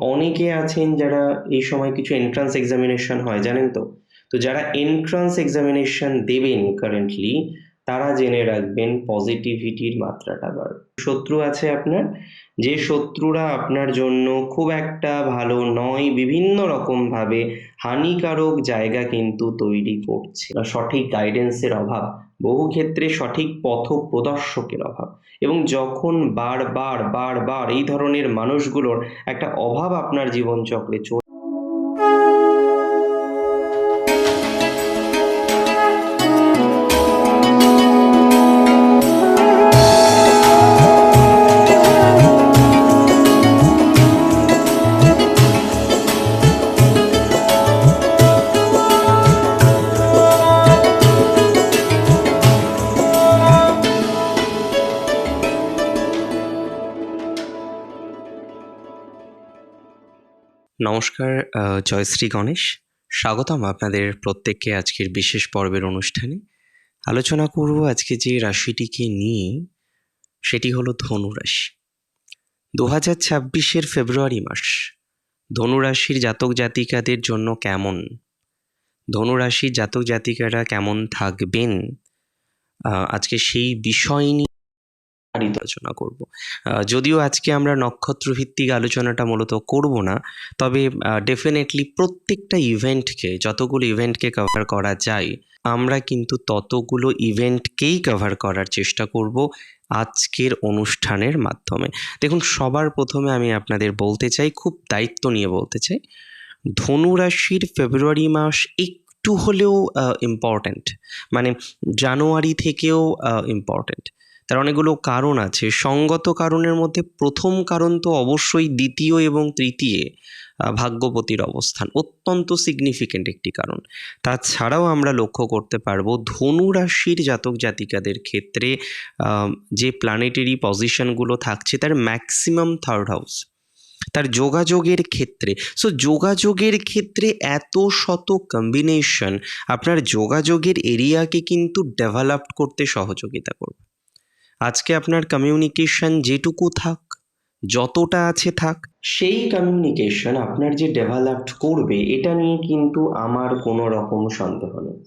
অনেকে আছেন যারা এই সময় কিছু এন্ট্রান্স এক্সামিনেশন হয়, জানেন তো? তো যারা এন্ট্রান্স এক্সামিনেশন দেবেন কারেন্টলি তারা জেনে রাখবেন পজিটিভিটির মাত্রাটা বাড়বে। শত্রু আছে আপনার, যে শত্রুরা আপনার জন্য খুব একটা ভালো নয়, বিভিন্ন রকম ভাবে হানিকারক জায়গা কিন্তু তৈরি করছে। সঠিক গাইডেন্সের অভাব বহু ক্ষেত্রে সঠিক পথ প্রদর্শকের অভাব। এবং যখন বারবার বারবার এই ধরনের মানুষগুলোর একটা অভাব আপনার জীবনচক্রে চলে নমস্কার জয়শ্রী গণেশ। স্বাগতম আপনাদের প্রত্যেককে আজকের বিশেষ পর্বের অনুষ্ঠানে। আলোচনা করব আজকে যে রাশিটিকে নিয়ে, সেটি হলো ধনু রাশি দু হাজার ছাব্বিশের ফেব্রুয়ারি মাস ধনু রাশির জাতক জাতিকাদের জন্য কেমন? ধনু রাশির জাতক জাতিকারা কেমন থাকবেন? আজকে সেই বিষয় নিয়ে আলোচনা করব। যদিও আজকে আমরা নক্ষত্র ভিত্তিক আলোচনাটা মূলত করব না, তবে ডেফিনেটলি প্রত্যেকটা ইভেন্টকে যতগুলো ইভেন্টকে কভার করা যায়, আমরা কিন্তু ততগুলো ইভেন্টকেই কভার করার চেষ্টা করব আজকের অনুষ্ঠানের মাধ্যমে। দেখুন, সবার প্রথমে আমি আপনাদের বলতে চাই, খুব দায়িত্ব নিয়ে বলতে চাই, ধনু রাশির ফেব্রুয়ারি মাস একটু হলেও ইম্পর্ট্যান্ট মানে জানুয়ারি থেকেও ইম্পর্ট্যান্ট তার অনেকগুলো কারণ আছে। সঙ্গত কারণের মধ্যে প্রথম কারণ তো অবশ্যই দ্বিতীয় এবং তৃতীয় ভাগ্যপতির অবস্থান। অত্যন্ত সিগনিফিকেন্ট একটি কারণ। তাছাড়াও আমরা লক্ষ্য করতে পারব, ধনু রাশির জাতক জাতিকাদের ক্ষেত্রে যে প্ল্যানেটারি পজিশনগুলো থাকছে, তার ম্যাক্সিমাম থার্ড হাউস তার যোগাযোগের ক্ষেত্রে। সো যোগাযোগের ক্ষেত্রে এত শত কম্বিনেশন আপনার যোগাযোগের এরিয়াকে কিন্তু ডেভেলপ করতে সহযোগিতা করবে। আজকে আপনার কমিউনিকেশন যেটুকু থাক, যতটা আছে থাক। সেই কমিউনিকেশন আপনার যে ডেভেলপড করবে, এটা নিয়ে কিন্তু আমার কোনো রকম সন্দেহ নেই।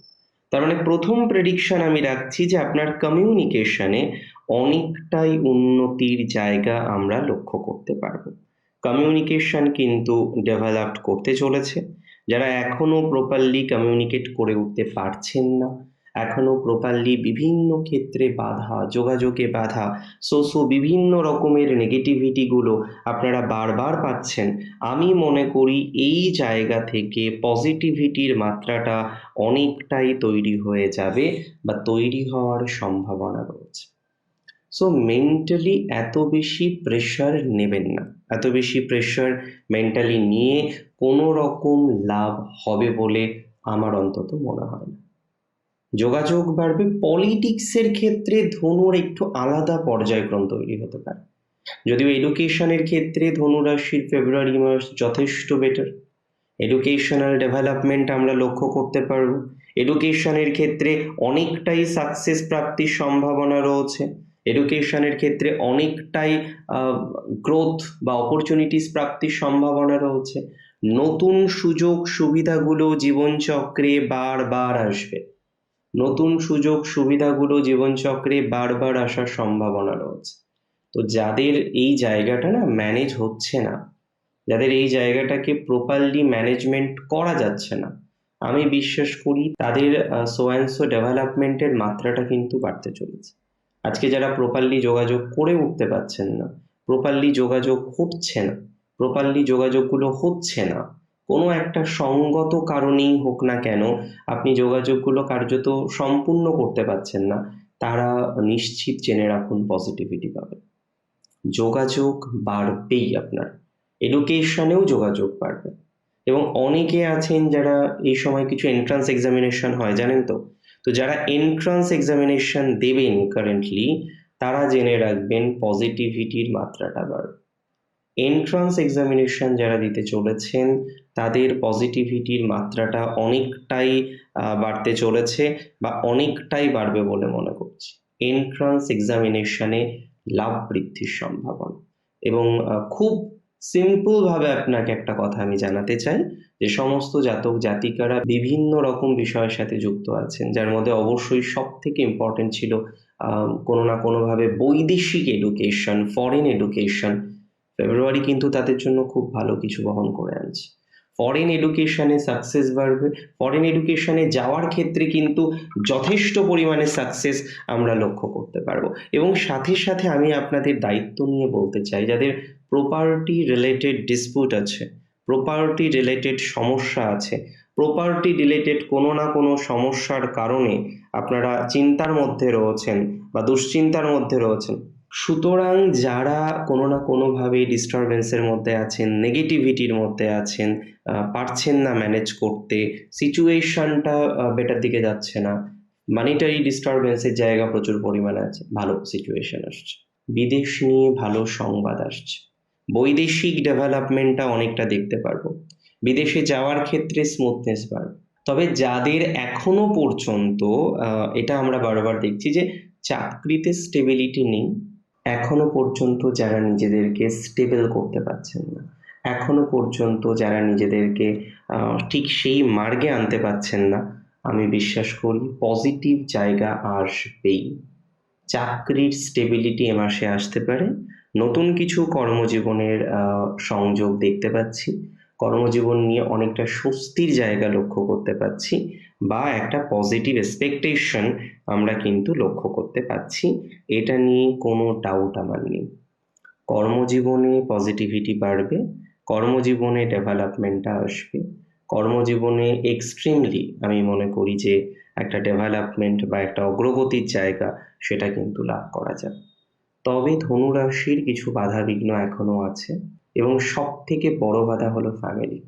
তার মানে প্রথম প্রেডিকশন আমি রাখছি যে আপনার কমিউনিকেশনে অনেকটাই উন্নতির জায়গা আমরা লক্ষ্য করতে পারব। কমিউনিকেশন কিন্তু ডেভেলপড করতে চলেছে। যারা এখনও প্রপারলি কমিউনিকেট করে উঠতে পারছেন না এখনও প্রপারলি বিভিন্ন ক্ষেত্রে বাধা, যোগাযোগে বাধা সো সো বিভিন্ন রকমের নেগেটিভিটিগুলো আপনারা বারবার পাচ্ছেন। আমি মনে করি এই জায়গা থেকে পজিটিভিটির মাত্রাটা অনেকটাই তৈরি হয়ে যাবে বা তৈরি হওয়ার সম্ভাবনা রয়েছে। সো মেন্টালি এত বেশি প্রেশার নেবেন না। এত বেশি প্রেশার মেন্টালি নিয়ে কোনো রকম লাভ হবে বলে আমার অন্তত মনে হয় না। যোগাযোগ বাড়বে। পলিটিক্সের ক্ষেত্রে ধনুর একটু আলাদা পর্যায়ক্রম তৈরি হতে পারে। যদিও এডুকেশনের ক্ষেত্রে ধনু রাশির ফেব্রুয়ারি মাস যথেষ্ট বেটার এডুকেশনাল ডেভেলপমেন্ট আমরা লক্ষ্য করতে পারব। এডুকেশনের ক্ষেত্রে অনেকটাই সাকসেস প্রাপ্তির সম্ভাবনা রয়েছে। এডুকেশনের ক্ষেত্রে অনেকটাই গ্রোথ বা অপরচুনিটিস প্রাপ্তির সম্ভাবনা রয়েছে। নতুন সুযোগ সুবিধাগুলো জীবনচক্রে বারবার আসবে। নতুন সুযোগ সুবিধাগুলো জীবনচক্রে বারবার আসার সম্ভাবনা রয়েছে। তো যাদের এই জায়গাটা না ম্যানেজ হচ্ছে না, যাদের এই জায়গাটাকে প্রপারলি ম্যানেজমেন্ট করা যাচ্ছে না, আমি বিশ্বাস করি তাদের সো ডেভেলপমেন্টের মাত্রাটা কিন্তু বাড়তে চলেছে। আজকে যারা প্রপারলি যোগাযোগ করে উঠতে পারছেন না প্রপারলি যোগাযোগ হচ্ছে না প্রপারলি যোগাযোগগুলো হচ্ছে না কোনো একটা সঙ্গত কারণেই হোক না কেন, আপনি যোগাযোগগুলো কার্যত সম্পূর্ণ করতে পারছেন না, তারা নিশ্চিত জেনে রাখুন পজিটিভিটি পাবে যোগাযোগ বাড়বেই আপনার এডুকেশনেও যোগাযোগ বাড়বে। এবং অনেকে আছেন যারা এই সময় কিছু এন্ট্রান্স এক্সামিনেশন হয়, জানেন তো? তো যারা এন্ট্রান্স এক্সামিনেশন দেবেন কারেন্টলি তারা জেনে রাখবেন পজিটিভিটির মাত্রাটা বাড়বে। এন্ট্রান্স এক্সামিনেশন যারা দিতে চলেছেন, তাদের পজিটিভিটির মাত্রাটা অনেকটাই বাড়তে চলেছে বা অনেকটাই বাড়বে বলে মনে করছি। এন্ট্রান্স এক্সামিনেশনে লাভ বৃদ্ধির সম্ভাবনা। এবং খুব সিম্পলভাবে আপনাকে একটা কথা আমি জানাতে চাই, যে সমস্ত জাতক জাতিকারা বিভিন্ন রকম বিষয়ের সাথে যুক্ত আছেন, যার মধ্যে অবশ্যই সব থেকে ইম্পর্টেন্ট ছিল কোনো না কোনোভাবে বৈদেশিক এডুকেশন ফরেন এডুকেশন ফেব্রুয়ারি কিন্তু তাদের জন্য খুব ভালো কিছু বহন করে আনছে। ফরেন এডুকেশনে সাকসেস বাড়বে। ফরেন এডুকেশনে যাওয়ার ক্ষেত্রে কিন্তু যথেষ্ট পরিমাণে সাকসেস আমরা লক্ষ্য করতে পারব। এবং সাথে সাথে আমি আপনাদের দায়িত্ব নিয়ে বলতে চাই, যাদের প্রপার্টি রিলেটেড ডিসপিউট আছে প্রপার্টি রিলেটেড সমস্যা আছে প্রপার্টি রিলেটেড কোনো না কোনো সমস্যার কারণে আপনারা চিন্তার মধ্যে রয়েছেন বা দুশ্চিন্তার মধ্যে রয়েছেন সুতরাং যারা কোনো না কোনোভাবে ডিস্টারবেন্সের মধ্যে আছেন নেগেটিভিটির মধ্যে আছেন পারছেন না ম্যানেজ করতে সিচুয়েশনটা বেটার দিকে যাচ্ছে না মানিটারি ডিস্টারবেন্সের জায়গা প্রচুর পরিমাণে আছে। ভালো সিচুয়েশন আসছে। বিদেশ নিয়ে ভালো সংবাদ আসছে। বৈদেশিক ডেভেলপমেন্টটা অনেকটা দেখতে পারব। বিদেশে যাওয়ার ক্ষেত্রে স্মুথনেস বাড়বে। তবে যাদের এখনও পর্যন্ত এটা আমরা বারবার দেখছি যে চাকরিতে স্টেবিলিটি নেই এখনও পর্যন্ত যারা নিজেদেরকে স্টেবল করতে পারছেন না, এখনও পর্যন্ত যারা নিজেদেরকে ঠিক সেই মার্গে আনতে পারছেন না, আমি বিশ্বাস করি পজিটিভ জায়গা আসবেই। চাকরির স্টেবিলিটি এ মাসে আসতে পারে, নতুন কিছু কর্মজীবনের সংযোগ দেখতে পাচ্ছি। কর্মজীবন নিয়ে অনেকটা স্বস্তির জায়গা লক্ষ্য করতে পাচ্ছি বা একটা পজিটিভ এক্সপেকটেশন আমরা কিন্তু লক্ষ্য করতে পাচ্ছি এটা নিয়ে কোনো ডাউট আমার নেই। কর্মজীবনে পজিটিভিটি বাড়বে, কর্মজীবনে ডেভেলপমেন্টটা আসবে। কর্মজীবনে এক্সট্রিমলি আমি মনে করি যে একটা ডেভেলপমেন্ট বা একটা অগ্রগতির জায়গা সেটা কিন্তু লাভ করা যাবে। তবে ধনুরাশির কিছু বাধা বিঘ্ন এখনও আছে। এবং সব থেকে বড় বাধা হলো ফ্যামিলি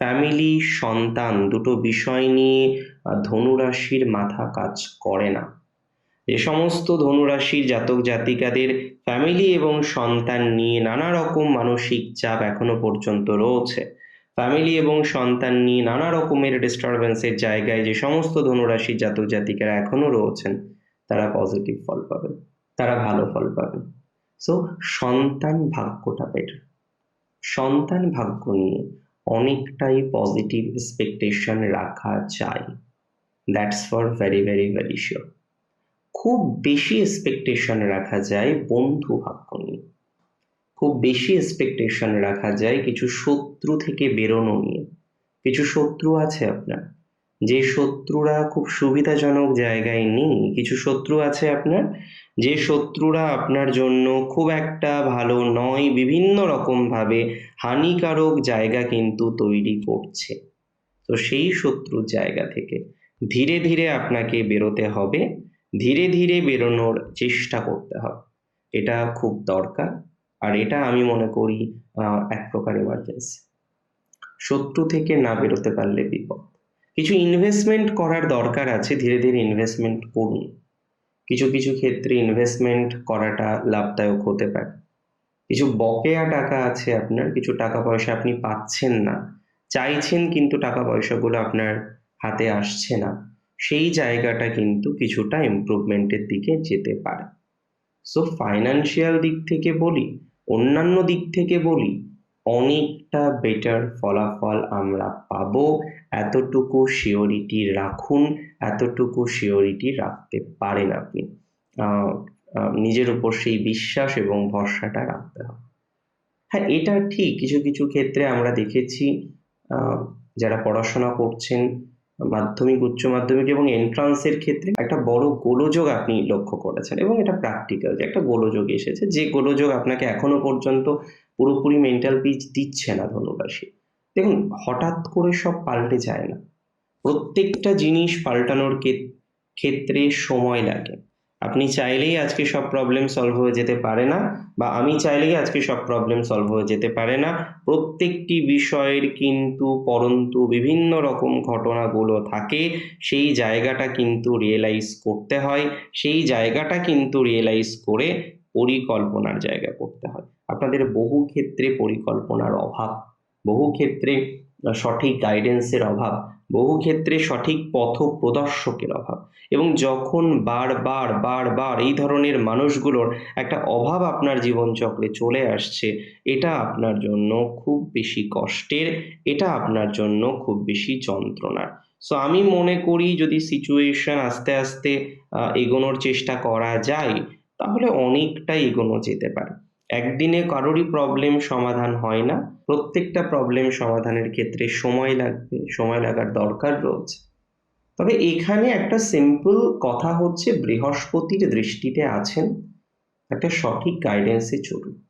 ফ্যামিলি সন্তান দুটো বিষয় নিয়ে ধনুরাশির মাথা কাজ করে না। যে সমস্ত ধনুরাশির জাতক জাতিকাদের ফ্যামিলি এবং সন্তান নিয়ে নানা রকম মানসিক চাপ এখনও পর্যন্ত রয়েছে। ফ্যামিলি এবং সন্তান নিয়ে নানা রকমের ডিস্টারবেন্সের জায়গায় যে সমস্ত ধনুরাশির জাতক জাতিকারা এখনও রয়েছেন, তারা পজিটিভ ফল পাবেন, তারা ভালো ফল পাবেন। সো সন্তান ভাগ্যটা বেটার সন্তান ভাগ্য নিয়ে অনেকটাই পজিটিভ এক্সপেকটেশন রাখা যায়। That's for very very very sure খুব বেশি এক্সপেকটেশন রাখা যায় বন্ধু ভাগ্য নিয়ে। খুব বেশি এক্সপেকটেশন রাখা যায় কিছু শত্রু থেকে বেরোনো নিয়ে। কিছু শত্রু আছে আপনার? যে শত্রুরা খুব সুবিধাজনক জায়গায় নেই, কিছু শত্রু আছে আপনার? যে শত্রুরা আপনার জন্য খুব একটা ভালো নয়, বিভিন্ন রকমভাবে হানিকারক জায়গা কিন্তু তৈরি করছে। তো সেই শত্রুর জায়গা থেকে ধীরে ধীরে আপনাকে বেরোতে হবে, ধীরে ধীরে বেরোনোর চেষ্টা করতে হবে। এটা খুব দরকার, আর এটা আমি মনে করি এক প্রকার এমার্জেন্সি শত্রু থেকে না বেরোতে পারলে বিপদ। কিছু ইনভেস্টমেন্ট করার দরকার আছে, ধীরে ধীরে ইনভেস্টমেন্ট করুন। কিছু কিছু ক্ষেত্রে ইনভেস্টমেন্ট করাটা লাভদায়ক হতে পারে। কিছু বকেয়া টাকা আছে আপনার, কিছু টাকা পয়সা আপনি পাচ্ছেন না। চাইছেন কিন্তু টাকা পয়সাগুলো আপনার হাতে আসছে না। সেই জায়গাটা কিন্তু কিছুটা ইমপ্রুভমেন্টের দিকে যেতে পারে। সো ফাইনান্সিয়াল দিক থেকে বলি, অন্যান্য দিক থেকে বলি অনেকটা বেটার ফলাফল আমরা পাব। এতটুকু শিওরিটি রাখুন, এতটুকু শিওরিটি রাখতে পারেন আপনি। নিজের উপর সেই বিশ্বাস এবং ভরসাটা রাখতে হবে। হ্যাঁ এটা ঠিক। কিছু কিছু ক্ষেত্রে আমরা দেখেছি যারা পড়াশোনা করছেন মাধ্যমিক, উচ্চ মাধ্যমিক এবং এন্ট্রান্সের ক্ষেত্রে একটা বড় গোলযোগ আপনি লক্ষ্য করেছেন এবং এটা প্র্যাকটিক্যাল যে একটা গোলযোগ এসেছে। যে গোলযোগ আপনাকে এখনও পর্যন্ত পুরোপুরি মেন্টাল পিচ দিচ্ছে না ধনুরাশি। দেখুন, হঠাৎ করে সব পাল্টে যায় না। প্রত্যেকটা জিনিস পাল্টানোর ক্ষে- ক্ষেত্রে সময় লাগে। আপনি চাইলেই আজকে সব প্রবলেম সলভ হয়ে যেতে পারে না, বা আমি চাইলেই আজকে সব প্রবলেম সলভ হয়ে যেতে পারে না। প্রত্যেকটি বিষয়ের কিন্তু, পরন্তু বিভিন্ন রকম ঘটনাগুলো থাকে, সেই জায়গাটা কিন্তু রিয়েলাইজ করতে হয়, সেই জায়গাটা কিন্তু রিয়েলাইজ করে পরিকল্পনার জায়গা করতে হয়। আপনাদের বহু ক্ষেত্রে পরিকল্পনার অভাব, বহু ক্ষেত্রে সঠিক গাইডেন্সের অভাব বহু ক্ষেত্রে সঠিক পথ প্রদর্শকের অভাব। এবং যখন বারবার বারবার এই ধরনের মানুষগুলোর একটা অভাব আপনার জীবনচক্রে চলে আসছে, এটা আপনার জন্য খুব বেশি কষ্টের, এটা আপনার জন্য খুব বেশি যন্ত্রণার। সো আমি মনে করি যদি সিচুয়েশন আস্তে আস্তে এগোনোর চেষ্টা করা যায়, তাহলে অনেকটাই এগোনো যেতে পারে। একদিনে কারোরই প্রবলেম সমাধান হয় না। প্রত্যেকটা প্রবলেম সমাধানের ক্ষেত্রে সময় লাগবে, সময় লাগার দরকার রয়েছে। তবে এখানে একটা সিম্পল কথা হচ্ছে, বৃহস্পতির দৃষ্টিতে আছেন একটা সঠিক গাইডেন্সে চলুন।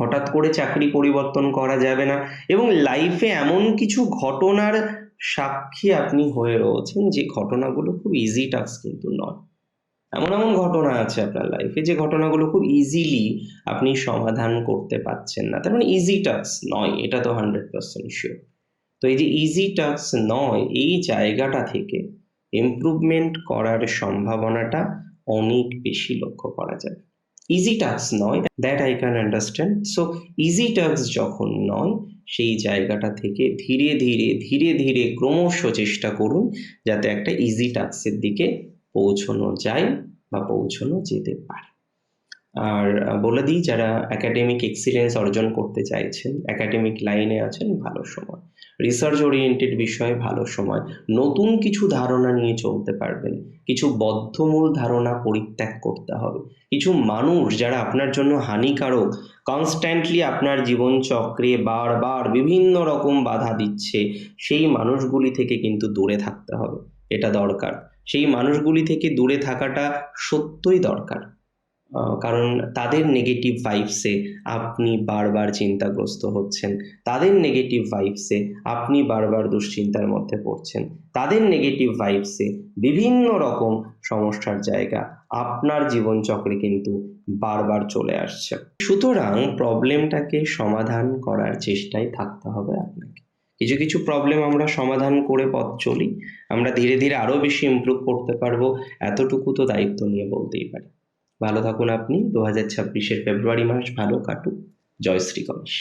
হঠাৎ করে চাকরি পরিবর্তন করা যাবে না এবং লাইফে এমন কিছু ঘটনার সাক্ষী আপনি হয়ে রয়েছেন, যে ঘটনাগুলো খুব ইজি টাস্ক কিন্তু নয়। এমন এমন ঘটনা আছে আপনার লাইফে যে ঘটনাগুলো খুব ইজিলি আপনি সমাধান করতে পারছেন না। তার মানে ইজি টাস্ক নয়, এটা তো হান্ড্রেড পার্সেন্ট শিওর তো এই যে ইজি টাস্ক নয়, এই জায়গাটা থেকে ইমপ্রুভমেন্ট করার সম্ভাবনাটা অনেক বেশি লক্ষ্য করা যায়। ইজি টাস্ক নয় that I can understand so easy task যখন নয়, সেই জায়গাটা থেকে ধীরে ধীরে ধীরে ধীরে ক্রমশ চেষ্টা করুন, যাতে একটা ইজি টাস্কের দিকে পৌঁছানো যায়। বা পৌঁছানো যেতে পারে। আর বলে দিই, যারা একাডেমিক এক্সিলেন্স অর্জন করতে চাইছেন একাডেমিক লাইনে আছেন, ভালো সময়। রিসার্চ ওরিয়েন্টেড বিষয়ে, ভালো সময়। নতুন কিছু ধারণা নিয়ে চলতে পারবেন। কিছু বদ্ধমূল ধারণা পরিত্যাগ করতে হবে। কিছু মানুষ যারা আপনার জন্য হানিকারক কনস্ট্যান্টলি আপনার জীবন চক্রে বারবার বিভিন্ন রকম বাধা দিচ্ছে, সেই মানুষগুলি থেকে কিন্তু দূরে থাকতে হবে। এটা দরকার। সেই মানুষগুলি থেকে দূরে থাকাটা সত্যই দরকার। কারণ তাদের নেগেটিভ ভাইবসে আপনি বারবার চিন্তাগ্রস্ত হচ্ছেন। তাদের নেগেটিভ ভাইবসে আপনি বারবার দুশ্চিন্তার মধ্যে পড়ছেন। তাদের নেগেটিভ ভাইবসে বিভিন্ন রকম সমস্যার জায়গা আপনার জীবনচক্রে কিন্তু বারবার চলে আসছে। সুতরাং প্রবলেমটাকে সমাধান করার চেষ্টায় থাকতে হবে আপনাকে। কিছু কিছু প্রবলেম আমরা সমাধান করে পথ চলি, আমরা ধীরে ধীরে আরও বেশি ইমপ্রুভ করতে পারব, এতটুকু তো দায়িত্ব নিয়ে বলতেই পারি। ভালো থাকুন আপনি দু হাজার ছাব্বিশের ফেব্রুয়ারি মাস ভালো কাটুক। জয় শ্রী গণেশ।